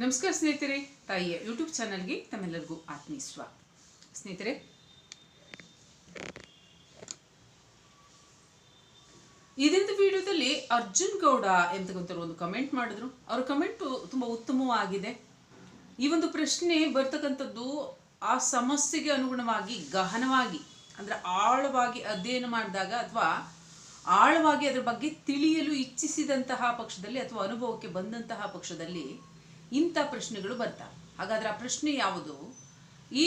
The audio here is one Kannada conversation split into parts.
ನಮಸ್ಕಾರ ಸ್ನೇಹಿತರೆ, ತಾಯಿಯ ಯೂಟ್ಯೂಬ್ ಚಾನಲ್ಗೆ ತಮ್ಮೆಲ್ಲರಿಗೂ ಆತ್ಮೀಯ ಸ್ವಾಗತ ಸ್ನೇಹಿತರೆ ಇದೊಂದು ವಿಡಿಯೋದಲ್ಲಿ ಅರ್ಜುನ್ ಗೌಡ ಎಂತಕ್ಕಂಥವ್ರು ಒಂದು ಕಮೆಂಟ್ ಮಾಡಿದ್ರು. ಅವ್ರ ಕಮೆಂಟು ತುಂಬ ಉತ್ತಮವಾಗಿದೆ. ಈ ಒಂದು ಪ್ರಶ್ನೆ ಬರ್ತಕ್ಕಂಥದ್ದು ಆ ಸಮಸ್ಯೆಗೆ ಅನುಗುಣವಾಗಿ ಗಹನವಾಗಿ, ಅಂದರೆ ಆಳವಾಗಿ ಅಧ್ಯಯನ ಮಾಡಿದಾಗ ಅಥವಾ ಆಳವಾಗಿ ಅದರ ಬಗ್ಗೆ ತಿಳಿಯಲು ಇಚ್ಛಿಸಿದಂತಹ ಪಕ್ಷದಲ್ಲಿ ಅಥವಾ ಅನುಭವಕ್ಕೆ ಬಂದಂತಹ ಪಕ್ಷದಲ್ಲಿ ಇಂಥ ಪ್ರಶ್ನೆಗಳು ಬರ್ತಾವೆ. ಹಾಗಾದ್ರೆ ಆ ಪ್ರಶ್ನೆ ಯಾವುದು? ಈ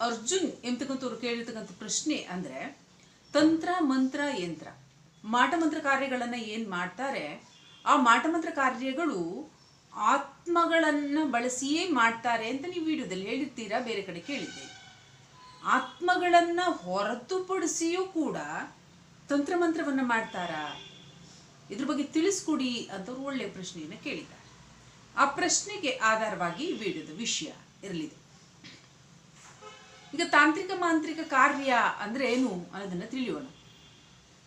ಅರ್ಜುನ್ ಎಂತಕ್ಕಂಥವ್ರು ಕೇಳಿರ್ತಕ್ಕಂಥ ಪ್ರಶ್ನೆ ಅಂದರೆ ತಂತ್ರ, ಮಂತ್ರ, ಯಂತ್ರ. ಮಾಟಮಂತ್ರ ಕಾರ್ಯಗಳನ್ನು ಏನು ಮಾಡ್ತಾರೆ? ಆ ಮಾಟಮಂತ್ರ ಕಾರ್ಯಗಳು ಆತ್ಮಗಳನ್ನು ಬಳಸಿಯೇ ಮಾಡ್ತಾರೆ ಅಂತ ನೀವು ವಿಡಿಯೋದಲ್ಲಿ ಹೇಳಿರ್ತೀರಾ? ಬೇರೆ ಕಡೆ ಕೇಳಿದ್ದೆ. ಆತ್ಮಗಳನ್ನು ಹೊರತುಪಡಿಸಿಯೂ ಕೂಡ ತಂತ್ರ ಮಂತ್ರವನ್ನು ಮಾಡ್ತಾರಾ? ಇದ್ರ ಬಗ್ಗೆ ತಿಳಿಸ್ಕೊಡಿ ಅಂತವ್ರು ಒಳ್ಳೆಯ ಪ್ರಶ್ನೆಯನ್ನು ಕೇಳಿದ್ದಾರೆ. ಆ ಪ್ರಶ್ನೆಗೆ ಆಧಾರವಾಗಿ ವಿಡಿಯೋದ ವಿಷಯ ಇರಲಿದೆ. ಈಗ ತಾಂತ್ರಿಕ ಮಾಂತ್ರಿಕ ಕಾರ್ಯ ಅಂದ್ರೆ ಏನು ಅನ್ನೋದನ್ನ ತಿಳಿಯೋಣ.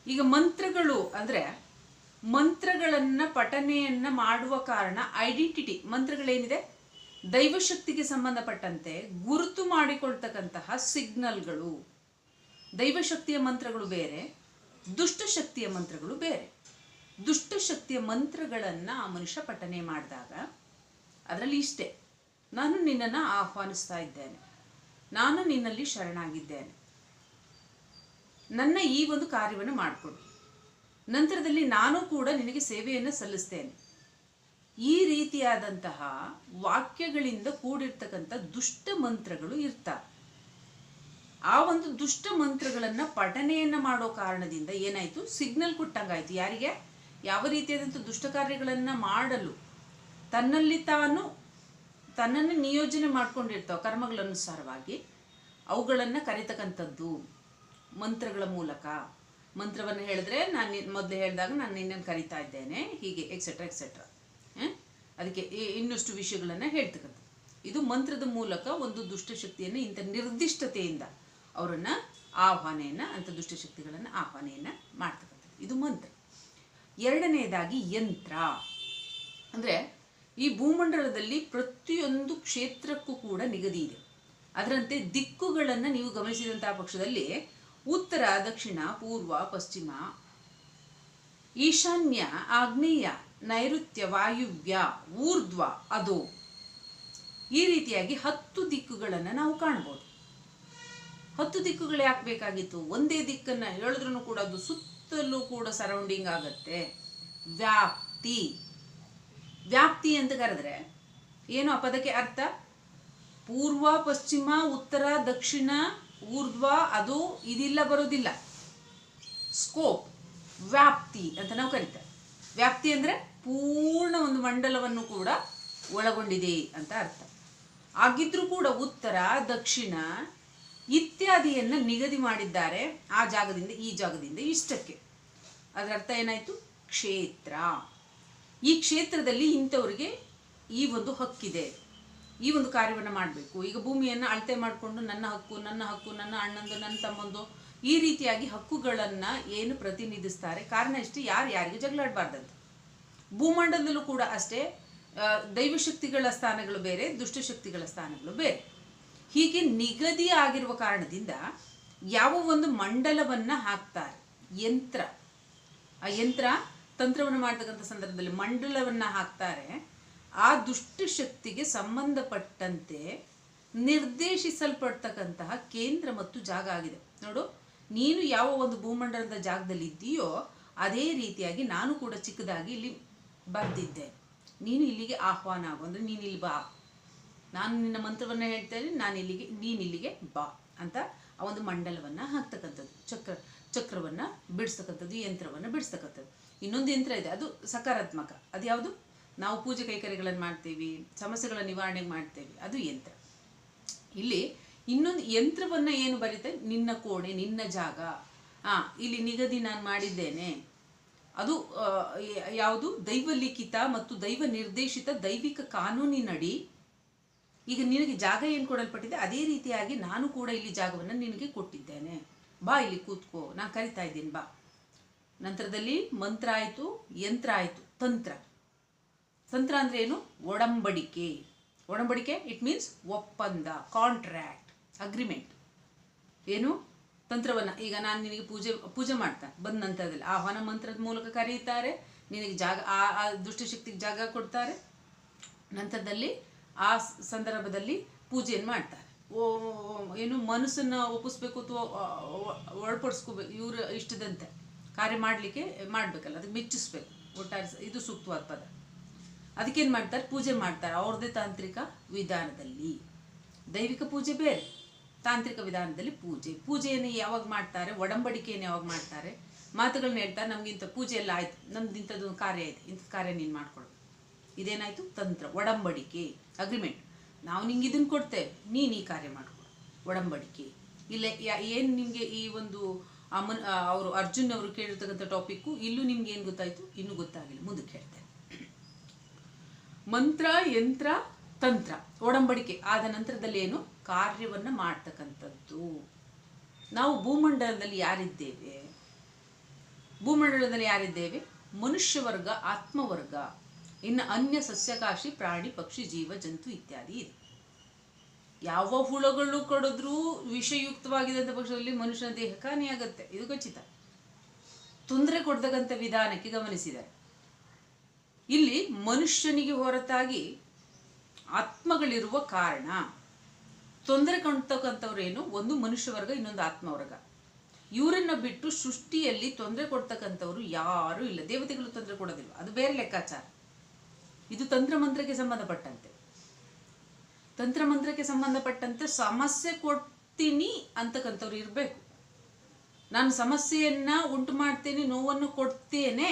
ಈಗ ಮಂತ್ರಗಳು ಅಂದ್ರೆ ಮಂತ್ರಗಳನ್ನ ಪಠನೆಯನ್ನ ಮಾಡುವ ಕಾರಣ ಐಡೆಂಟಿಟಿ ಮಂತ್ರಗಳೇನಿದೆ? ದೈವಶಕ್ತಿಗೆ ಸಂಬಂಧಪಟ್ಟಂತೆ ಗುರುತು ಮಾಡಿಕೊಳ್ತಕ್ಕಂತಹ ಸಿಗ್ನಲ್ಗಳು ದೈವಶಕ್ತಿಯ ಮಂತ್ರಗಳು ಬೇರೆ, ದುಷ್ಟಶಕ್ತಿಯ ಮಂತ್ರಗಳು ಬೇರೆ. ದುಷ್ಟಶಕ್ತಿಯ ಮಂತ್ರಗಳನ್ನು ಆ ಮನುಷ್ಯ ಪಠನೆ ಮಾಡಿದಾಗ ಅದರಲ್ಲಿ ಇಷ್ಟೇ, ನಾನು ನಿನ್ನನ್ನು ಆಹ್ವಾನಿಸ್ತಾ ಇದ್ದೇನೆ, ನಾನು ನಿನ್ನಲ್ಲಿ ಶರಣಾಗಿದ್ದೇನೆ, ನನ್ನ ಈ ಒಂದು ಕಾರ್ಯವನ್ನು ಮಾಡಿಕೊಡು, ನಂತರದಲ್ಲಿ ನಾನು ಕೂಡ ನಿನಗೆ ಸೇವೆಯನ್ನು ಸಲ್ಲಿಸ್ತೇನೆ. ಈ ರೀತಿಯಾದಂತಹ ವಾಕ್ಯಗಳಿಂದ ಕೂಡಿರ್ತಕ್ಕಂಥ ದುಷ್ಟ ಮಂತ್ರಗಳು ಇರ್ತವೆ. ಆ ಒಂದು ದುಷ್ಟ ಮಂತ್ರಗಳನ್ನು ಪಠನೆಯನ್ನು ಮಾಡೋ ಕಾರಣದಿಂದ ಏನಾಯಿತು? ಸಿಗ್ನಲ್ ಕೊಟ್ಟಂಗಾಯ್ತು. ಯಾರಿಗೆ? ಯಾವ ರೀತಿಯಾದಂಥ ದುಷ್ಟ ಕಾರ್ಯಗಳನ್ನು ಮಾಡಲು ತನ್ನಲ್ಲಿ ತಾನು ತನ್ನನ್ನು ನಿಯೋಜನೆ ಮಾಡ್ಕೊಂಡಿರ್ತಾವೆ ಕರ್ಮಗಳನುಸಾರವಾಗಿ, ಅವುಗಳನ್ನು ಕರಿತಕ್ಕಂಥದ್ದು ಮಂತ್ರಗಳ ಮೂಲಕ. ಮಂತ್ರವನ್ನು ಹೇಳಿದ್ರೆ ನಾನು ಮೊದಲು ಹೇಳಿದಾಗ ನಾನು ನಿನ್ನನ್ನು ಕರಿತಾ ಇದ್ದೇನೆ, ಹೀಗೆ ಎಕ್ಸೆಟ್ರಾ ಎಕ್ಸೆಟ್ರಾ ಅದಕ್ಕೆ ಇನ್ನಷ್ಟು ವಿಷಯಗಳನ್ನು ಹೇಳ್ತಕ್ಕಂಥದ್ದು. ಇದು ಮಂತ್ರದ ಮೂಲಕ ಒಂದು ದುಷ್ಟಶಕ್ತಿಯನ್ನು ಇಂಥ ನಿರ್ದಿಷ್ಟತೆಯಿಂದ ಅವರನ್ನು ಆಹ್ವಾನೆಯನ್ನು, ಅಂಥ ದುಷ್ಟಶಕ್ತಿಗಳನ್ನು ಆಹ್ವಾನೆಯನ್ನು ಮಾಡ್ತಕ್ಕಂಥದ್ದು. ಇದು ಮಂತ್ರ. ಎರಡನೆಯದಾಗಿ ಯಂತ್ರ. ಅಂದರೆ ಈ ಭೂಮಂಡಲದಲ್ಲಿ ಪ್ರತಿಯೊಂದು ಕ್ಷೇತ್ರಕ್ಕೂ ಕೂಡ ನಿಗದಿ ಇದೆ. ಅದರಂತೆ ದಿಕ್ಕುಗಳನ್ನು ನೀವು ಗಮನಿಸಿದಂತಹ ಪಕ್ಷದಲ್ಲಿ ಉತ್ತರ, ದಕ್ಷಿಣ, ಪೂರ್ವ, ಪಶ್ಚಿಮ, ಈಶಾನ್ಯ, ಆಗ್ನೇಯ, ನೈಋತ್ಯ, ವಾಯುವ್ಯ, ಊರ್ಧ್ವ, ಅದೋ ಈ ರೀತಿಯಾಗಿ ಹತ್ತು ದಿಕ್ಕುಗಳನ್ನು ನಾವು ಕಾಣ್ಬೋದು. ಹತ್ತು ದಿಕ್ಕುಗಳು ಯಾಕೆ ಬೇಕಾಗಿತ್ತು? ಒಂದೇ ದಿಕ್ಕನ್ನು ಹೇಳಿದ್ರೂ ಕೂಡ ಅದು ಸುತ್ತಲೂ ಕೂಡ ಸರೌಂಡಿಂಗ್ ಆಗುತ್ತೆ. ವ್ಯಾಪ್ತಿ. ವ್ಯಾಪ್ತಿ ಅಂತ ಕರೆದ್ರೆ ಏನು ಆ ಪದಕ್ಕೆ ಅರ್ಥ? ಪೂರ್ವ, ಪಶ್ಚಿಮ, ಉತ್ತರ, ದಕ್ಷಿಣ, ಊರ್ಧ್ವ, ಅದು ಇದಿಲ್ಲ ಬರೋದಿಲ್ಲ. ಸ್ಕೋಪ್ ವ್ಯಾಪ್ತಿ ಅಂತ ನಾವು ಕರಿತೇವೆ ವ್ಯಾಪ್ತಿ ಅಂದರೆ ಪೂರ್ಣ ಒಂದು ಮಂಡಲವನ್ನು ಕೂಡ ಒಳಗೊಂಡಿದೆ ಅಂತ ಅರ್ಥ. ಆಗಿದ್ರೂ ಕೂಡ ಉತ್ತರ, ದಕ್ಷಿಣ ಇತ್ಯಾದಿಯನ್ನು ನಿಗದಿ ಮಾಡಿದ್ದಾರೆ ಆ ಜಾಗದಿಂದ ಈ ಜಾಗದಿಂದ ಇಷ್ಟಕ್ಕೆ. ಅದರ ಅರ್ಥ ಏನಾಯಿತು? ಕ್ಷೇತ್ರ. ಈ ಕ್ಷೇತ್ರದಲ್ಲಿ ಇಂಥವ್ರಿಗೆ ಈ ಒಂದು ಹಕ್ಕಿದೆ. ಈ ಒಂದು ಕಾರ್ಯವನ್ನು ಮಾಡಬೇಕು. ಈಗ ಭೂಮಿಯನ್ನು ಅಳತೆ ಮಾಡಿಕೊಂಡು ನನ್ನ ಹಕ್ಕು ನನ್ನ ಹಕ್ಕು, ನನ್ನ ಅಣ್ಣಂದು, ನನ್ನ ತಮ್ಮಂದು ಈ ರೀತಿಯಾಗಿ ಹಕ್ಕುಗಳನ್ನು ಏನು ಪ್ರತಿನಿಧಿಸ್ತಾರೆ? ಕಾರಣ ಇಷ್ಟೇ, ಯಾರು ಯಾರಿಗೂ ಜಗಳಾಡಬಾರ್ದಂತ. ಭೂಮಂಡಲದಲ್ಲೂ ಕೂಡ ಅಷ್ಟೇ ದೈವಶಕ್ತಿಗಳ ಸ್ಥಾನಗಳು ಬೇರೆ, ದುಷ್ಟಶಕ್ತಿಗಳ ಸ್ಥಾನಗಳು ಬೇರೆ. ಹೀಗೆ ನಿಗದಿ ಆಗಿರುವ ಕಾರಣದಿಂದ ಯಾವ ಒಂದು ಮಂಡಲವನ್ನು ಹಾಕ್ತಾರೆ. ಯಂತ್ರ. ಆ ಯಂತ್ರ ತಂತ್ರವನ್ನು ಮಾಡ್ತಕ್ಕಂಥ ಸಂದರ್ಭದಲ್ಲಿ ಮಂಡಲವನ್ನು ಹಾಕ್ತಾರೆ. ಆ ದುಷ್ಟಶಕ್ತಿಗೆ ಸಂಬಂಧಪಟ್ಟಂತೆ ನಿರ್ದೇಶಿಸಲ್ಪಡ್ತಕ್ಕಂತಹ ಕೇಂದ್ರ ಮತ್ತು ಜಾಗ ಆಗಿದೆ. ನೋಡು, ನೀನು ಯಾವ ಒಂದು ಭೂಮಂಡಲದ ಜಾಗದಲ್ಲಿ ಇದ್ದೀಯೋ ಅದೇ ರೀತಿಯಾಗಿ ನಾನು ಕೂಡ ಚಿಕ್ಕದಾಗಿ ಇಲ್ಲಿ ಬರೆದಿದ್ದೆ ನೀನು ಇಲ್ಲಿಗೆ ಆಹ್ವಾನ ಆಗು. ಅಂದರೆ ನೀನು ಇಲ್ಲಿ ಬಾ. ನಾನು ನಿನ್ನ ಮಂತ್ರವನ್ನು ಹೇಳ್ತೇನೆ ನಾನು ಇಲ್ಲಿಗೆ ನೀನು ಇಲ್ಲಿಗೆ ಬಾ ಅಂತ ಆ ಒಂದು ಮಂಡಲವನ್ನು ಹಾಕ್ತಕ್ಕಂಥದ್ದು. ಚಕ್ರ ಚಕ್ರವನ್ನು ಬಿಡಿಸ್ತಕ್ಕಂಥದ್ದು, ಯಂತ್ರವನ್ನು ಬಿಡಿಸ್ತಕ್ಕಂಥದ್ದು. ಇನ್ನೊಂದು ಯಂತ್ರ ಇದೆ, ಅದು ಸಕಾರಾತ್ಮಕ. ಅದು ಯಾವುದು? ನಾವು ಪೂಜೆ ಕೈಕರ್ಯಗಳನ್ನು ಮಾಡ್ತೀವಿ, ಸಮಸ್ಯೆಗಳ ನಿವಾರಣೆ ಮಾಡ್ತೇವೆ, ಅದು ಯಂತ್ರ. ಇಲ್ಲಿ ಇನ್ನೊಂದು ಯಂತ್ರವನ್ನು ಏನು ಬರೀತೆ? ನಿನ್ನ ಕೋಣೆ, ನಿನ್ನ ಜಾಗ. ಆ, ಇಲ್ಲಿ ನಿಗದಿ ನಾನು ಮಾಡಿದ್ದೇನೆ. ಅದು ಯಾವುದು? ದೈವ ಲಿಖಿತ ಮತ್ತು ದೈವ ನಿರ್ದೇಶಿತ ದೈವಿಕ ಕಾನೂನಿನಡಿ ಈಗ ನಿನಗೆ ಜಾಗ ಏನು ಕೊಡಲ್ಪಟ್ಟಿದೆ? ಅದೇ ರೀತಿಯಾಗಿ ನಾನು ಕೂಡ ಇಲ್ಲಿ ಜಾಗವನ್ನು ನಿನಗೆ ಕೊಟ್ಟಿದ್ದೇನೆ. ಬಾ ಇಲ್ಲಿ ಕೂತ್ಕೋ. ನಾನು ಕರಿತಾ ಇದ್ದೀನಿ, ಬಾ. ನಂತರದಲ್ಲಿ ಮಂತ್ರ ಆಯಿತು, ಯಂತ್ರ ಆಯಿತು, ತಂತ್ರ. ತಂತ್ರ ಅಂದ್ರೆ ಏನು? ಒಡಂಬಡಿಕೆ. ಒಡಂಬಡಿಕೆ ಇಟ್ ಮೀನ್ಸ್ ಒಪ್ಪಂದ ಕಾಂಟ್ರ್ಯಾಕ್ಟ್ ಅಗ್ರಿಮೆಂಟ್ ಏನು? ತಂತ್ರವನ್ನ. ಈಗ ನಾನು ನಿನಗೆ ಪೂಜೆ ಪೂಜೆ ಮಾಡ್ತಾನೆ ಬಂದ ನಂತರದಲ್ಲಿ ಆಹ್ವಾನ ಮಂತ್ರದ ಮೂಲಕ ಕರೆಯುತ್ತಾರೆ. ನಿನಗೆ ಜಾಗ, ಆ ಆ ದುಷ್ಟಶಕ್ತಿಗೆ ಜಾಗ ಕೊಡ್ತಾರೆ. ನಂತರದಲ್ಲಿ ಆ ಸಂದರ್ಭದಲ್ಲಿ ಪೂಜೆಯನ್ನು ಮಾಡ್ತಾರೆ. ಓ, ಏನು ಮನಸ್ಸನ್ನು ಒಪ್ಪಿಸ್ಬೇಕು ಅಥವಾ ಒಳಪಡಿಸ್ಕೋಬೇಕು ಇವ್ರ ಇಷ್ಟದಂತೆ ಕಾರ್ಯ ಮಾಡಲಿಕ್ಕೆ ಮಾಡಬೇಕಲ್ಲ, ಅದಕ್ಕೆ ಮೆಚ್ಚಿಸ್ಬೇಕು. ಒಟ್ಟಾರೆ ಇದು ಸೂಕ್ತವಾದ ಪದ. ಅದಕ್ಕೇನು ಮಾಡ್ತಾರೆ? ಪೂಜೆ ಮಾಡ್ತಾರೆ ಅವ್ರದ್ದೇ ತಾಂತ್ರಿಕ ವಿಧಾನದಲ್ಲಿ. ದೈವಿಕ ಪೂಜೆ ಬೇರೆ. ತಾಂತ್ರಿಕ ವಿಧಾನದಲ್ಲಿ ಪೂಜೆ. ಪೂಜೆಯನ್ನು ಯಾವಾಗ ಮಾಡ್ತಾರೆ? ಒಡಂಬಡಿಕೆಯನ್ನು ಯಾವಾಗ ಮಾಡ್ತಾರೆ? ಮಾತುಗಳನ್ನ ಹೇಳ್ತಾರೆ, ನಮಗಿಂತ ಪೂಜೆ ಎಲ್ಲ ಆಯ್ತು, ನಮ್ದು ಇಂಥದ್ದೊಂದು ಕಾರ್ಯ ಐತೆ ಇಂಥ ಕಾರ್ಯ ನೀನು ಮಾಡ್ಕೊಳ್ಬೇಕು ಇದೇನಾಯಿತು? ತಂತ್ರ, ಒಡಂಬಡಿಕೆ. ಅಗ್ರಿಮೆಂಟ್. ನಾವು ನಿಂಗೆ ಇದನ್ನು ಕೊಡ್ತೇವೆ ನೀನು ಈ ಕಾರ್ಯ ಮಾಡ್ಕೊಡು ಒಡಂಬಡಿಕೆ. ಇಲ್ಲ ಏನು ನಿಮಗೆ ಈ ಒಂದು ಅಮನ್ ಅವರು ಅರ್ಜುನ್ ಅವರು ಕೇಳಿರ್ತಕ್ಕಂಥ ಟಾಪಿಕ್ಕು, ಇಲ್ಲೂ ನಿಮ್ಗೆ ಏನು ಗೊತ್ತಾಯಿತು? ಇನ್ನೂ ಗೊತ್ತಾಗಿಲ್ಲ. ಮುಂದಕ್ಕೆ ಹೇಳ್ತೇನೆ ಮಂತ್ರ, ಯಂತ್ರ, ತಂತ್ರ, ಒಡಂಬಡಿಕೆ. ಆದ ನಂತರದಲ್ಲಿ ಏನು? ಕಾರ್ಯವನ್ನು ಮಾಡ್ತಕ್ಕಂಥದ್ದು. ನಾವು ಭೂಮಂಡಲದಲ್ಲಿ ಯಾರಿದ್ದೇವೆ? ಭೂಮಂಡಲದಲ್ಲಿ ಯಾರಿದ್ದೇವೆ? ಮನುಷ್ಯ ವರ್ಗ ಆತ್ಮವರ್ಗ. ಇನ್ನು ಅನ್ಯ ಸಸ್ಯಕಾಶಿ, ಪ್ರಾಣಿ, ಪಕ್ಷಿ, ಜೀವ, ಜಂತು ಇತ್ಯಾದಿ ಇದೆ. ಯಾವ ಹುಳಗಳು ಕಡಿದ್ರೂ ವಿಷಯುಕ್ತವಾಗಿದ್ದಂಥ ಪಕ್ಷದಲ್ಲಿ ಮನುಷ್ಯನ ದೇಹ ಹಾನಿಯಾಗತ್ತೆ ಇದು ಖಚಿತ. ತೊಂದರೆ ಕೊಡ್ತಕ್ಕಂಥ ವಿಧಾನಕ್ಕೆ ಗಮನಿಸಿದ್ದಾರೆ ಇಲ್ಲಿ ಮನುಷ್ಯನಿಗೆ ಹೊರತಾಗಿ ಆತ್ಮಗಳಿರುವ ಕಾರಣ. ತೊಂದರೆ ಕೊಡ್ತಕ್ಕಂಥವ್ರೇನು? ಒಂದು ಮನುಷ್ಯ ವರ್ಗ, ಇನ್ನೊಂದು ಆತ್ಮವರ್ಗ ಇವರನ್ನ ಬಿಟ್ಟು ಸೃಷ್ಟಿಯಲ್ಲಿ ತೊಂದರೆ ಕೊಡ್ತಕ್ಕಂಥವ್ರು ಯಾರೂ ಇಲ್ಲ. ದೇವತೆಗಳು ತೊಂದರೆ ಕೊಡೋದಿಲ್ಲ. ಅದು ಬೇರೆ ಲೆಕ್ಕಾಚಾರ. ಇದು ತಂತ್ರಮಂತ್ರಕ್ಕೆ ಸಂಬಂಧಪಟ್ಟಂತೆ. ತಂತ್ರಮಂತ್ರಕ್ಕೆ ಸಂಬಂಧಪಟ್ಟಂತೆ ಸಮಸ್ಯೆ ಕೊಡ್ತೀನಿ ಅಂತಕ್ಕಂಥವ್ರು ಇರಬೇಕು. ನಾನು ಸಮಸ್ಯೆಯನ್ನ ಉಂಟು ಮಾಡ್ತೇನೆ, ನೋವನ್ನು ಕೊಡ್ತೇನೆ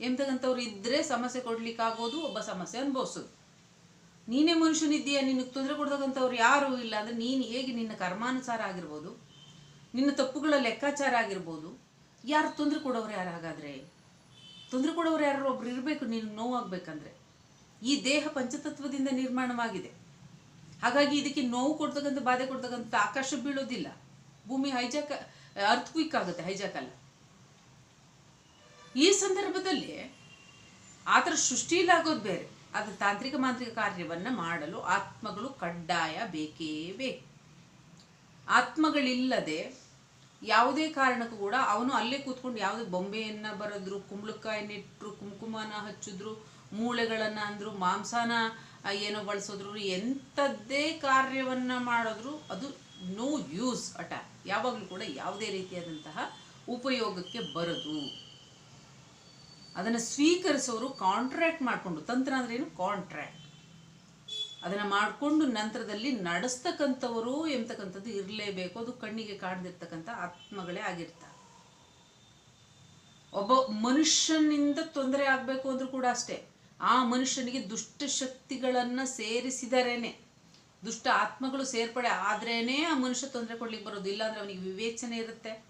ಎಂತಕ್ಕಂಥವ್ರು ಇದ್ರೆ ಸಮಸ್ಯೆ ಕೊಡ್ಲಿಕ್ಕಾಗೋದು, ಒಬ್ಬ ಸಮಸ್ಯೆ ಅನುಭವಿಸೋದು. ನೀನೇ ಮನುಷ್ಯನಿದ್ದೀಯಾ, ನಿನಗೆ ತೊಂದರೆ ಕೊಡ್ತಕ್ಕಂಥವ್ರು ಯಾರೂ ಇಲ್ಲ ಅಂದರೆ ನೀನು ಹೇಗೆ ನಿನ್ನ ಕರ್ಮಾನುಸಾರ ಆಗಿರ್ಬೋದು, ನಿನ್ನ ತಪ್ಪುಗಳ ಲೆಕ್ಕಾಚಾರ ಆಗಿರ್ಬೋದು, ಯಾರು ತೊಂದರೆ ಕೊಡೋರು ಯಾರು ಹಾಗಾದ್ರೆ ತೊಂದರೆ ಕೊಡೋರು ಯಾರು ಒಬ್ರು ಇರಬೇಕು ನೀನು ನೋವಾಗಬೇಕಂದ್ರೆ. ಈ ದೇಹ ಪಂಚತತ್ವದಿಂದ ನಿರ್ಮಾಣವಾಗಿದೆ. ಹಾಗಾಗಿ ಇದಕ್ಕೆ ನೋವು ಕೊಡ್ತಕ್ಕಂಥ, ಬಾಧೆ ಕೊಡ್ತಕ್ಕಂಥ ಆಕಾಶ ಬೀಳೋದಿಲ್ಲ. ಭೂಮಿ ಹೈಜಾಕ್ ಅರ್ತ್ ಕ್ವಿಕ್ ಆಗುತ್ತೆ, ಹೈಜಾಕ್ ಅಲ್ಲ. ಈ ಸಂದರ್ಭದಲ್ಲಿ ಆತರ ಥರ ಸೃಷ್ಟಿಲಾಗೋದು ಬೇರೆ. ಆದರೆ ತಾಂತ್ರಿಕ ಮಾಂತ್ರಿಕ ಕಾರ್ಯವನ್ನು ಮಾಡಲು ಆತ್ಮಗಳು ಕಡ್ಡಾಯ ಬೇಕೇ ಬೇಕು ಆತ್ಮಗಳಿಲ್ಲದೆ ಯಾವುದೇ ಕಾರಣಕ್ಕೂ ಕೂಡ ಅವನು ಅಲ್ಲೇ ಕೂತ್ಕೊಂಡು ಯಾವುದೇ ಬೊಂಬೆಯನ್ನ ಬರೆದ್ರು ಕುಂಬಳಕಾಯಿ ಇಟ್ಟರು ಕುಂಕುಮನ ಹಚ್ಚಿದ್ರು ಮೂಳೆಗಳನ್ನು ಅಂದ್ರು ಮಾಂಸನ ಏನೋ ಬಳಸಿದ್ರು ಎಂಥದ್ದೇ ಕಾರ್ಯವನ್ನ ಮಾಡಿದ್ರು ಅದು ನೋ ಯೂಸ್ ಅಟ. ಯಾವಾಗಲೂ ಕೂಡ ಯಾವುದೇ ರೀತಿಯಾದಂತಹ ಉಪಯೋಗಕ್ಕೆ ಬರದು. ಅದನ್ನು ಸ್ವೀಕರಿಸೋರು ಕಾಂಟ್ರಾಕ್ಟ್ ಮಾಡಿಕೊಂಡು, ತಂತ್ರ ಅಂದ್ರೆ ಏನು? ಕಾಂಟ್ರಾಕ್ಟ್ ಅದನ್ನು ಮಾಡಿಕೊಂಡು ನಂತರದಲ್ಲಿ ನಡೆಸ್ತಕ್ಕಂಥವರು ಎಂತಕ್ಕಂಥದ್ದು ಇರಲೇಬೇಕು. ಅದು ಕಣ್ಣಿಗೆ ಕಾಣದಿರ್ತಕ್ಕಂಥ ಆತ್ಮಗಳೇ ಆಗಿರ್ತಾರೆ ಒಬ್ಬ ಮನುಷ್ಯನಿಂದ ತೊಂದರೆ ಆಗಬೇಕು ಅಂದ್ರೂ ಕೂಡ ಅಷ್ಟೇ. ಆ ಮನುಷ್ಯನಿಗೆ ದುಷ್ಟ ಶಕ್ತಿಗಳನ್ನು ಸೇರಿಸಿದರೇನೆ, ದುಷ್ಟ ಆತ್ಮಗಳು ಸೇರ್ಪಡೆ ಆದ್ರೇನೆ ಆ ಮನುಷ್ಯ ತೊಂದರೆ ಕೊಡ್ಲಿಕ್ಕೆ ಬರೋದು. ಇಲ್ಲಾಂದ್ರೆ ಅವನಿಗೆ ವಿವೇಚನೆ ಇರುತ್ತೆ.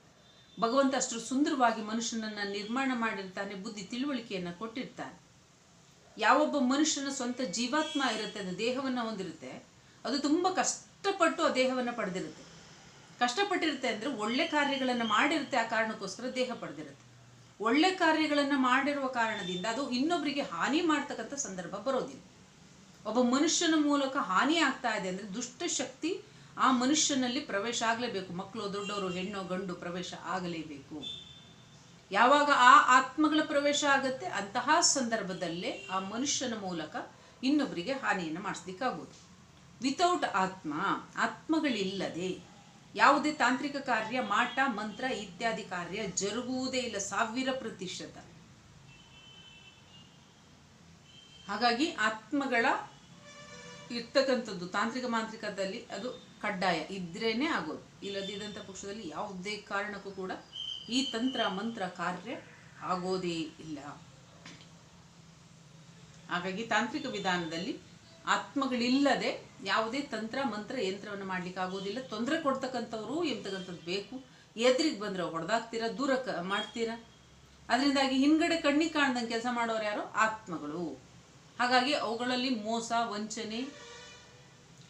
ಭಗವಂತ ಅಷ್ಟು ಸುಂದರವಾಗಿ ಮನುಷ್ಯನನ್ನ ನಿರ್ಮಾಣ ಮಾಡಿರ್ತಾನೆ, ಬುದ್ಧಿ ತಿಳುವಳಿಕೆಯನ್ನು ಕೊಟ್ಟಿರ್ತಾನೆ. ಯಾವೊಬ್ಬ ಮನುಷ್ಯನ ಸ್ವಂತ ಜೀವಾತ್ಮ ಇರುತ್ತೆ, ಅದು ದೇಹವನ್ನು ಹೊಂದಿರುತ್ತೆ. ಅದು ತುಂಬ ಕಷ್ಟಪಟ್ಟು ಆ ದೇಹವನ್ನು ಪಡೆದಿರುತ್ತೆ. ಕಷ್ಟಪಟ್ಟಿರುತ್ತೆ ಅಂದರೆ ಒಳ್ಳೆ ಕಾರ್ಯಗಳನ್ನು ಮಾಡಿರುತ್ತೆ, ಆ ಕಾರಣಕ್ಕೋಸ್ಕರ ದೇಹ ಪಡೆದಿರುತ್ತೆ. ಒಳ್ಳೆ ಕಾರ್ಯಗಳನ್ನು ಮಾಡಿರುವ ಕಾರಣದಿಂದ ಅದು ಇನ್ನೊಬ್ಬರಿಗೆ ಹಾನಿ ಮಾಡ್ತಕ್ಕಂಥ ಸಂದರ್ಭ ಬರೋದಿಲ್ಲ. ಒಬ್ಬ ಮನುಷ್ಯನ ಮೂಲಕ ಹಾನಿ ಆಗ್ತಾ ಇದೆ ಅಂದರೆ ದುಷ್ಟ ಶಕ್ತಿ ಆ ಮನುಷ್ಯನಲ್ಲಿ ಪ್ರವೇಶ ಆಗಲೇಬೇಕು. ಮಕ್ಕಳು, ದೊಡ್ಡವರು, ಹೆಣ್ಣು, ಗಂಡು ಪ್ರವೇಶ ಆಗಲೇಬೇಕು. ಯಾವಾಗ ಆ ಆತ್ಮಗಳ ಪ್ರವೇಶ ಆಗುತ್ತೆ ಅಂತಹ ಸಂದರ್ಭದಲ್ಲೇ ಆ ಮನುಷ್ಯನ ಮೂಲಕ ಇನ್ನೊಬ್ಬರಿಗೆ ಹಾನಿಯನ್ನು ಮಾಡಿಸ್ಲಿಕ್ಕಾಗೋದು. ವಿತೌಟ್ ಆತ್ಮ, ಆತ್ಮಗಳಿಲ್ಲದೆ ಯಾವುದೇ ತಾಂತ್ರಿಕ ಕಾರ್ಯ, ಮಾಟ, ಮಂತ್ರ ಇತ್ಯಾದಿ ಕಾರ್ಯ ಜರುಗುವುದೇ ಇಲ್ಲ, ಸಾವಿರ ಪ್ರತಿಶತ. ಹಾಗಾಗಿ ಆತ್ಮಗಳ ಇರ್ತಕ್ಕಂಥದ್ದು, ತಾಂತ್ರಿಕ ಮಾಂತ್ರಿಕದಲ್ಲಿ ಅದು ಕಡ್ಡಾಯ, ಇದ್ರೇನೆ ಆಗೋದು. ಇಲ್ಲದಿದ್ದಂಥ ಪಕ್ಷದಲ್ಲಿ ಯಾವುದೇ ಕಾರಣಕ್ಕೂ ಕೂಡ ಈ ತಂತ್ರ, ಮಂತ್ರ ಕಾರ್ಯ ಆಗೋದೇ ಇಲ್ಲ. ಹಾಗಾಗಿ ತಾಂತ್ರಿಕ ವಿಧಾನದಲ್ಲಿ ಆತ್ಮಗಳಿಲ್ಲದೆ ಯಾವುದೇ ತಂತ್ರ, ಮಂತ್ರ, ಯಂತ್ರವನ್ನು ಮಾಡ್ಲಿಕ್ಕೆ ಆಗೋದಿಲ್ಲ. ತೊಂದರೆ ಕೊಡ್ತಕ್ಕಂಥವ್ರು ಎಂತಕ್ಕಂಥದ್ದು ಬೇಕು? ಎದ್ರಿಗೆ ಬಂದ್ರೆ ಹೊಡೆದಾಕ್ತೀರಾ? ದೂರ ಕ, ಮಾಡ್ತೀರಾ? ಅದರಿಂದಾಗಿ ಹಿಂದ್ಗಡೆ ಕಣ್ಣಿಗೆ ಕಾಣ್ದಂಗೆ ಕೆಲಸ ಮಾಡೋರು ಯಾರು? ಆತ್ಮಗಳು. ಹಾಗಾಗಿ ಅವುಗಳಲ್ಲಿ ಮೋಸ, ವಂಚನೆ,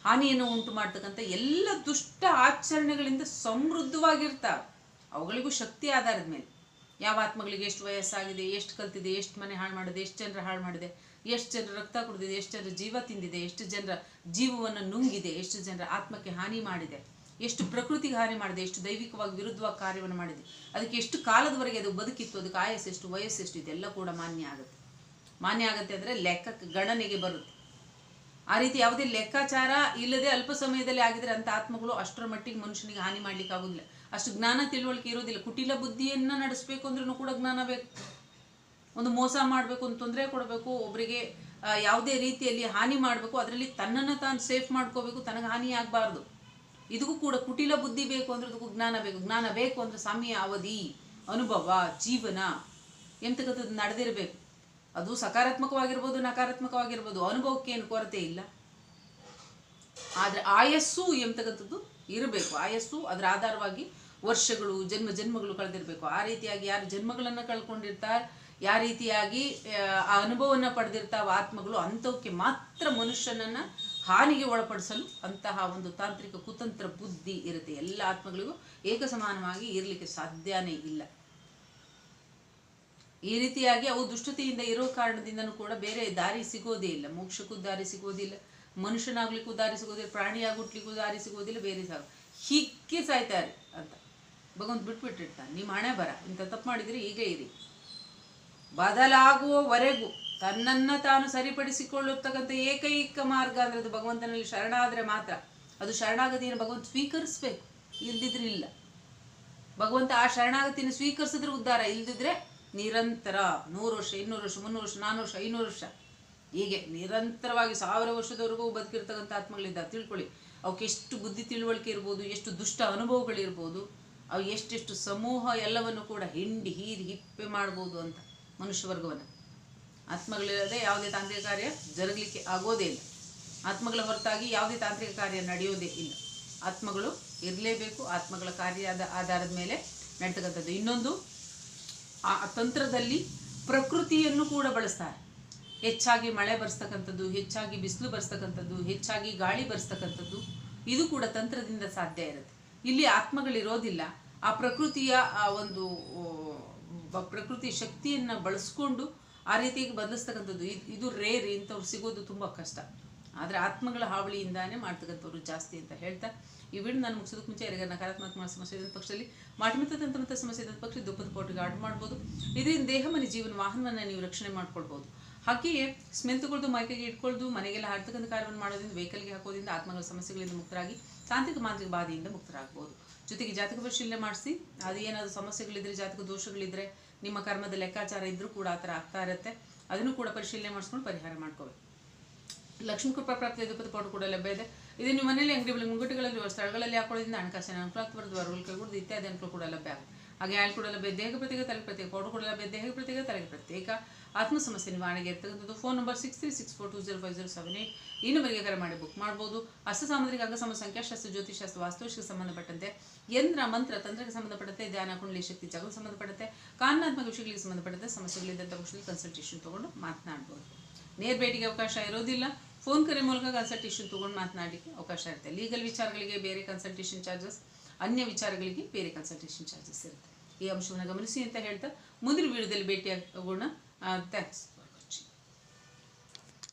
ಹಾನಿಯನ್ನು ಉಂಟು ಮಾಡ್ತಕ್ಕಂಥ ಎಲ್ಲ ದುಷ್ಟ ಆಚರಣೆಗಳಿಂದ ಸಮೃದ್ಧವಾಗಿರ್ತಾವೆ. ಅವುಗಳಿಗೂ ಶಕ್ತಿ ಆಧಾರದ ಮೇಲೆ. ಯಾವ ಆತ್ಮಗಳಿಗೆ ಎಷ್ಟು ವಯಸ್ಸಾಗಿದೆ, ಎಷ್ಟು ಕಲ್ತಿದೆ, ಎಷ್ಟು ಮನೆ ಹಾಳು ಮಾಡಿದೆ, ಎಷ್ಟು ಜನರ ಹಾಳು ಮಾಡಿದೆ ಎಷ್ಟು ಜನರ ರಕ್ತ ಕುಡಿದಿದೆ, ಎಷ್ಟು ಜನರ ಜೀವ ತಿಂದಿದೆ, ಎಷ್ಟು ಜನರ ಜೀವವನ್ನು ನುಂಗಿದೆ, ಎಷ್ಟು ಜನರ ಆತ್ಮಕ್ಕೆ ಹಾನಿ ಮಾಡಿದೆ, ಎಷ್ಟು ಪ್ರಕೃತಿಗೆ ಹಾನಿ ಮಾಡಿದೆ, ಎಷ್ಟು ದೈವಿಕವಾಗಿ ವಿರುದ್ಧವಾಗಿ ಕಾರ್ಯವನ್ನು ಮಾಡಿದೆ, ಅದಕ್ಕೆ ಎಷ್ಟು ಕಾಲದವರೆಗೆ ಅದು ಬದುಕಿತ್ತು, ಅದಕ್ಕೆ ಆಯಸ್ಸು ಎಷ್ಟು, ವಯಸ್ಸು ಎಷ್ಟು, ಇದೆಲ್ಲ ಕೂಡ ಮಾನ್ಯ ಆಗುತ್ತೆ. ಮಾನ್ಯ ಆಗುತ್ತೆ ಅಂದರೆ ಲೆಕ್ಕಕ್ಕೆ ಗಣನೆಗೆ ಬರುತ್ತೆ. ಆ ರೀತಿ ಯಾವುದೇ ಲೆಕ್ಕಾಚಾರ ಇಲ್ಲದೆ ಅಲ್ಪ ಸಮಯದಲ್ಲಿ ಆಗಿದ್ರೆ ಅಂತ ಆತ್ಮಗಳು ಅಷ್ಟರ ಮಟ್ಟಿಗೆ ಮನುಷ್ಯನಿಗೆ ಹಾನಿ ಮಾಡ್ಲಿಕ್ಕೆ ಆಗೋದಿಲ್ಲ. ಅಷ್ಟು ಜ್ಞಾನ ತಿಳುವಳಿಕೆ ಇರೋದಿಲ್ಲ ಕುಟಿಲ ಬುದ್ಧಿಯನ್ನ ನಡೆಸಬೇಕು ಅಂದ್ರೂ ಕೂಡ ಜ್ಞಾನ ಬೇಕು. ಒಂದು ಮೋಸ ಮಾಡಬೇಕು ಒಂದು ತೊಂದರೆ ಕೊಡಬೇಕು ಒಬ್ಬರಿಗೆ ಯಾವುದೇ ರೀತಿಯಲ್ಲಿ ಹಾನಿ ಮಾಡಬೇಕು, ಅದರಲ್ಲಿ ತನ್ನನ್ನು ತಾನು ಸೇಫ್ ಮಾಡ್ಕೋಬೇಕು, ತನಗೆ ಹಾನಿ ಆಗಬಾರ್ದು. ಇದಕ್ಕೂ ಕೂಡ ಕುಟಿಲ ಬುದ್ಧಿ ಬೇಕು ಅಂದ್ರೆ ಅದಕ್ಕೂ ಜ್ಞಾನ ಬೇಕು. ಜ್ಞಾನ ಬೇಕು ಅಂದರೆ ಸಮಯ, ಅವಧಿ, ಅನುಭವ, ಜೀವನ, ಎಂತಕ್ಕಂಥದ್ದು ನಡೆದಿರಬೇಕು. ಅದು ಸಕಾರಾತ್ಮಕವಾಗಿರ್ಬೋದು, ನಕಾರಾತ್ಮಕವಾಗಿರ್ಬೋದು ಅನುಭವಕ್ಕೆ ಏನು ಕೊರತೆ ಇಲ್ಲ. ಆದರೆ ಆಯಸ್ಸು ಎಂತಕ್ಕಂಥದ್ದು ಇರಬೇಕು. ಆಯಸ್ಸು ಅದರ ಆಧಾರವಾಗಿ ವರ್ಷಗಳು, ಜನ್ಮ, ಜನ್ಮಗಳು ಕಳೆದಿರಬೇಕು. ಆ ರೀತಿಯಾಗಿ ಯಾರು ಜನ್ಮಗಳನ್ನು ಕಳ್ಕೊಂಡಿರ್ತಾರೆ ಯಾವ ರೀತಿಯಾಗಿ ಆ, ಅನುಭವವನ್ನು ಪಡೆದಿರ್ತಾವ ಆತ್ಮಗಳು ಅಂಥವಕ್ಕೆ ಮಾತ್ರ ಮನುಷ್ಯನನ್ನ ಹಾನಿಗೆ ಒಳಪಡಿಸಲು ಅಂತಹ ಒಂದು ತಾಂತ್ರಿಕ ಕುತಂತ್ರ ಬುದ್ಧಿ ಇರುತ್ತೆ. ಎಲ್ಲ ಆತ್ಮಗಳಿಗೂ ಏಕಸಮಾನವಾಗಿ ಇರಲಿಕ್ಕೆ ಸಾಧ್ಯನೇ ಇಲ್ಲ. ಈ ರೀತಿಯಾಗಿ ಅವು ದುಷ್ಟತೆಯಿಂದ ಇರೋ ಕಾರಣದಿಂದನೂ ಕೂಡ ಬೇರೆ ದಾರಿ ಸಿಗೋದೇ ಇಲ್ಲ. ಮೋಕ್ಷಕ್ಕೂ ದಾರಿ ಸಿಗೋದಿಲ್ಲ ಮನುಷ್ಯನಾಗ್ಲಿಕ್ಕೂ ದಾರಿ ಸಿಗೋದಿಲ್ಲ ಪ್ರಾಣಿಯಾಗಿ ಹುಟ್ಲಿಕ್ಕೂ ದಾರಿ ಸಿಗೋದಿಲ್ಲ. ಬೇರೆ ಸಾಗ. ಹಿಕ್ಕಿ ಸಾಯ್ತಾರೆ ಅಂತ. ಭಗವಂತ ಬಿಟ್ಬಿಟ್ಟಿರ್ತಾನೆ. ನಿಮ್ಮ ಹಣೆ ಬರ. ಇಂಥ ತಪ್ಪು ಮಾಡಿದ್ರೆ ಹೀಗೆ ಇರಿ. ಬದಲಾಗುವವರೆಗೂ ತನ್ನನ್ನು ತಾನು ಸರಿಪಡಿಸಿಕೊಳ್ಳತಕ್ಕಂಥ ಏಕೈಕ ಮಾರ್ಗ ಅಂದ್ರೆ ಅದು ಭಗವಂತನಲ್ಲಿ ಶರಣಾದ್ರೆ ಮಾತ್ರ. ಅದು ಶರಣಾಗತಿಯನ್ನು ಭಗವಂತ ಸ್ವೀಕರಿಸ್ಬೇಕು. ಇಲ್ದಿದ್ರೆ ಇಲ್ಲ ಭಗವಂತ ಆ ಶರಣಾಗತಿಯನ್ನು ಸ್ವೀಕರಿಸಿದ್ರೆ ಉದ್ಧಾರ, ಇಲ್ದಿದ್ರೆ ನಿರಂತರ ನೂರು ವರ್ಷ, ಇನ್ನೂರು ವರ್ಷ, ಮುನ್ನೂರು ವರ್ಷ ನಾನ್ನೂರು ವರ್ಷ, ಐನೂರು ವರ್ಷ. ಹೀಗೆ ನಿರಂತರವಾಗಿ ಸಾವಿರ ವರ್ಷದವರೆಗೂ ಬದುಕಿರ್ತಕ್ಕಂಥ ಆತ್ಮಗಳಿದ್ದ ತಿಳ್ಕೊಳ್ಳಿ. ಅವಕ್ಕೆ ಎಷ್ಟು ಬುದ್ಧಿ ತಿಳುವಳಿಕೆ ಇರ್ಬೋದು, ಎಷ್ಟು ದುಷ್ಟ ಅನುಭವಗಳಿರ್ಬೋದು, ಅವು ಎಷ್ಟೆಷ್ಟು ಸಮೂಹ ಎಲ್ಲವನ್ನು ಕೂಡ ಹಿಂಡಿ ಹೀರಿ ಹಿಪ್ಪೆ ಮಾಡ್ಬೋದು ಅಂತ. ಮನುಷ್ಯ ವರ್ಗವನ್ನು ಆತ್ಮಗಳಿಲ್ಲದೆ ಯಾವುದೇ ತಾಂತ್ರಿಕ ಕಾರ್ಯ ಜರುಗಲಿಕ್ಕೆ ಆಗೋದೇ ಇಲ್ಲ. ಆತ್ಮಗಳ ಹೊರತಾಗಿ ಯಾವುದೇ ತಾಂತ್ರಿಕ ಕಾರ್ಯ ನಡೆಯೋದೇ ಇಲ್ಲ. ಆತ್ಮಗಳು ಇರಲೇಬೇಕು, ಆತ್ಮಗಳ ಕಾರ್ಯದ ಆಧಾರದ ಮೇಲೆ ನಡೆತಕ್ಕಂಥದ್ದು. ಇನ್ನೊಂದು, ಆ ತಂತ್ರದಲ್ಲಿ ಪ್ರಕೃತಿಯನ್ನು ಕೂಡ ಬಳಸ್ತಾರೆ. ಹೆಚ್ಚಾಗಿ ಮಳೆ ಬರ್ಸ್ತಕ್ಕಂಥದ್ದು, ಹೆಚ್ಚಾಗಿ ಬಿಸಿಲು ಬರ್ಸ್ತಕ್ಕಂಥದ್ದು, ಹೆಚ್ಚಾಗಿ ಗಾಳಿ ಬರ್ಸ್ತಕ್ಕಂಥದ್ದು, ಇದು ಕೂಡ ತಂತ್ರದಿಂದ ಸಾಧ್ಯ ಇರುತ್ತೆ. ಇಲ್ಲಿ ಆತ್ಮಗಳಿರೋದಿಲ್ಲ. ಆ ಪ್ರಕೃತಿಯ, ಆ ಒಂದು ಪ್ರಕೃತಿ ಶಕ್ತಿಯನ್ನು ಬಳಸ್ಕೊಂಡು ಆ ರೀತಿಯಾಗಿ ಬದಲಿಸ್ತಕ್ಕಂಥದ್ದು. ಇದ್- ರೇರ್, ಇಂಥವ್ರು ಸಿಗೋದು ತುಂಬ ಕಷ್ಟ. ಆದರೆ ಆತ್ಮಗಳ ಹಾವಳಿಯಿಂದಾನೇ ಮಾಡ್ತಕ್ಕಂಥವ್ರು ಜಾಸ್ತಿ ಅಂತ ಹೇಳ್ತಾ, ಈ ವಿಡಿಯೋ ನಾನು ಮುಗಿಸೋದಕ್ಕೆ ಮುಂಚೆ ಯಾರಿಗಾರ ನಕಾರಾತ್ಮಕ ಸಮಸ್ಯೆ ಇದ್ದ ಪಕ್ಷದಲ್ಲಿ ಮಾಟಮಿತ ಸಮಸ್ಯೆ ಇದ್ದ ಪಕ್ಷ ದುಃಖದ ಪೋಟಿಗೆ ಆರ್ಡರ್ ಮಾಡ್ಬೋದು. ಇದರಿಂದ ದೇಹ ಮನೆ ಜೀವನ ವಾಹನವನ್ನು ನೀವು ರಕ್ಷಣೆ ಮಾಡ್ಕೊಳ್ಬೋದು. ಹಾಗೆಯೇ ಸ್ಮೆಲ್ ತಗೊಳ್ದು ಮೈಕೆಗೆ ಇಟ್ಕೊಳ್ದು ಮನೆಗೆಲ್ಲ ಹಾಡ್ತಕ್ಕಂಥ ಕಾರ್ಯವನ್ನು ಮಾಡೋದ್ರಿಂದ ವೆಹಿಕಲ್ಗೆ ಹಾಕೋದ್ರಿಂದ ಆತ್ಮಗಳ ಸಮಸ್ಯೆಗಳಿಂದ ಮುಕ್ತರಾಗಿ, ತಾಂತ್ರಿಕ ಮಾಂತ್ರಿಕ ಬಾಧೆಯಿಂದ ಮುಕ್ತರಾಗ್ಬೋದು. ಜೊತೆಗೆ ಜಾತಕ ಪರಿಶೀಲನೆ ಮಾಡಿಸಿ, ಅದು ಏನಾದರೂ ಸಮಸ್ಯೆಗಳಿದ್ರೆ, ಜಾತಕ ದೋಷಗಳಿದ್ರೆ, ನಿಮ್ಮ ಕರ್ಮದ ಲೆಕ್ಕಾಚಾರ ಇದ್ರೂ ಕೂಡ ಆ ಥರ ಆಗ್ತಾ ಇರುತ್ತೆ. ಅದನ್ನು ಕೂಡ ಪರಿಶೀಲನೆ ಮಾಡಿಸ್ಕೊಂಡು ಪರಿಹಾರ ಮಾಡ್ಕೋಬೇಕು. ಲಕ್ಷ್ಮೀ ಕೃಪಾ ಪ್ರಾಪ್ತಿ ದುಪ್ಪದ ಪೌಡರ್ ಕೂಡ ಲಭ್ಯ ಇದೆ. ಇದು ನಿಮ್ಮ ಮನೆಯಲ್ಲಿ ಅಂಗಡಿ ಮುಂಗಟ್ಟುಗಳಲ್ಲಿ ಸ್ಥಳಗಳಲ್ಲಿ ಹಾಕೊಳ್ಳೋದ್ರಿಂದ ಹಣಕಾಸಿನ ಅನುಕೂಲ ಬರೆದು ವರಗಳು ಕೈಗೂಡದು ಇತ್ಯಾದಿ ಅನುಕೂಲ ಕೂಡ ಲಭ್ಯ ಆಗುತ್ತೆ. ಹಾಗೆ ಆಯ್ಲು ಕೂಡ ಲಭ್ಯ, ದೇಹ ಪ್ರತ್ಯೇಕ, ತಲೆ ಪ್ರತ್ಯೇಕ ಪೌಡರ್ ಕೂಡ ಲಭ್ಯ ದೇಹ ಪ್ರತ್ಯೇಕ, ತಲೆಗೆ ಪ್ರತ್ಯೇಕ. ಆತ್ಮ ಸಮಸ್ಯೆ ನಿವಾರಣೆಗೆ ಇರ್ತಕ್ಕಂಥದ್ದು phone number six three six four two zero five zero seven eight ಈ ನಂಬರ್ಗೆ ಕರೆ ಮಾಡಿ ಬುಕ್ ಮಾಡ್ಬೋದು. ಹಸ್ತ ಸಾಮುದ್ರಿಕ ಅಂಗಸಮ ಸಂಖ್ಯಾಶಾಸ್ತ್ರ ಜ್ಯೋತಿಷಾಸ್ತ್ರ ವಾಸ್ತುಶಕ್ಕೆ ಸಂಬಂಧಪಟ್ಟಂತೆ. ಯಂತ್ರ, ಮಂತ್ರ, ತಂತ್ರಕ್ಕೆ ಸಂಬಂಧಪಟ್ಟಂತೆ, ಧ್ಯಾನ, ಕುಂಡಲಿ, ಶಕ್ತಿ ಜಗಳ ಸಂಬಂಧಪಟ್ಟಂತೆ. ಕಾನೂನಾತ್ಮಕ ವಿಷಯಗಳಿಗೆ ಸಂಬಂಧಪಟ್ಟಂತೆ ಸಮಸ್ಯೆಗಳಿದ್ದಂಥ ಪಕ್ಷದಲ್ಲಿ ಕನ್ಸಲ್ಟೇಷನ್ ತೊಗೊಂಡು ಮಾತನಾಡ್ಬೋದು. ನೇರ ಭೇಟಿಗೆ ಅವಕಾಶ ಇರೋದಿಲ್ಲ. ಫೋನ್ ಕರೆ ಮೂಲಕ ಕನ್ಸಲ್ಟೇಷನ್ ತೊಗೊಂಡು ಮಾತನಾಡಲಿಕ್ಕೆ ಅವಕಾಶ ಇರುತ್ತೆ. ಲೀಗಲ್ ವಿಚಾರಗಳಿಗೆ ಬೇರೆ ಕನ್ಸಲ್ಟೇಷನ್ ಚಾರ್ಜಸ್ ಅನ್ಯ ವಿಚಾರಗಳಿಗೆ ಬೇರೆ ಕನ್ಸಲ್ಟೇಷನ್ ಚಾರ್ಜಸ್ ಇರುತ್ತೆ. ಈ ಅಂಶವನ್ನು ಗಮನಿಸಿ ಅಂತ ಹೇಳ್ತಾ, ಮುಂದಿನ ವಿಡಿಯೋದಲ್ಲಿ ಭೇಟಿಯಾಗೋಣ. Uh, thanks.